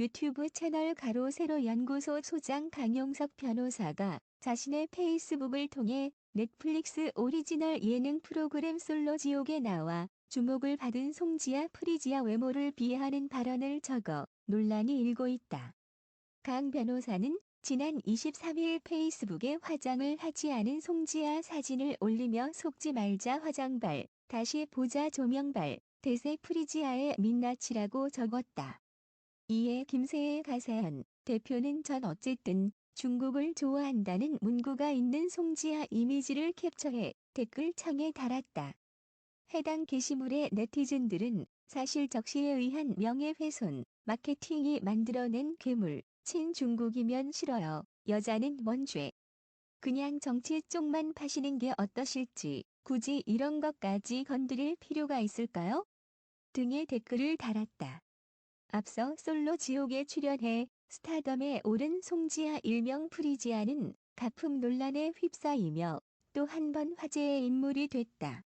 유튜브 채널 가로 세로 연구소 소장 강용석 변호사가 자신의 페이스북을 통해 넷플릭스 오리지널 예능 프로그램 솔로 지옥에 나와 주목을 받은 송지아 프리지아 외모를 비하하는 발언을 적어 논란이 일고 있다. 강 변호사는 지난 23일 페이스북에 화장을 하지 않은 송지아 사진을 올리며 속지 말자 화장발, 다시 보자 조명발, 대세 프리지아의 민낯이라고 적었다. 이에 김세혜 가세현 대표는 전 어쨌든 중국을 좋아한다는 문구가 있는 송지아 이미지를 캡처해 댓글창에 달았다. 해당 게시물의 네티즌들은 사실 적시에 의한 명예훼손, 마케팅이 만들어낸 괴물, 친중국이면 싫어요. 여자는 뭔 죄. 그냥 정치 쪽만 파시는 게 어떠실지 굳이 이런 것까지 건드릴 필요가 있을까요? 등의 댓글을 달았다. 앞서 솔로 지옥에 출연해 스타덤에 오른 송지아 일명 프리지아는 가품 논란에 휩싸이며 또 한 번 화제의 인물이 됐다.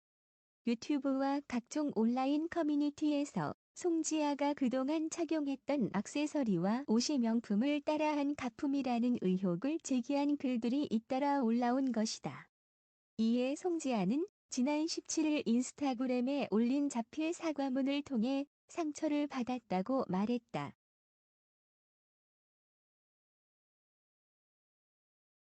유튜브와 각종 온라인 커뮤니티에서 송지아가 그동안 착용했던 액세서리와 옷의 명품을 따라한 가품이라는 의혹을 제기한 글들이 잇따라 올라온 것이다. 이에 송지아는 지난 17일 인스타그램에 올린 자필 사과문을 통해 상처를 받았다고 말했다.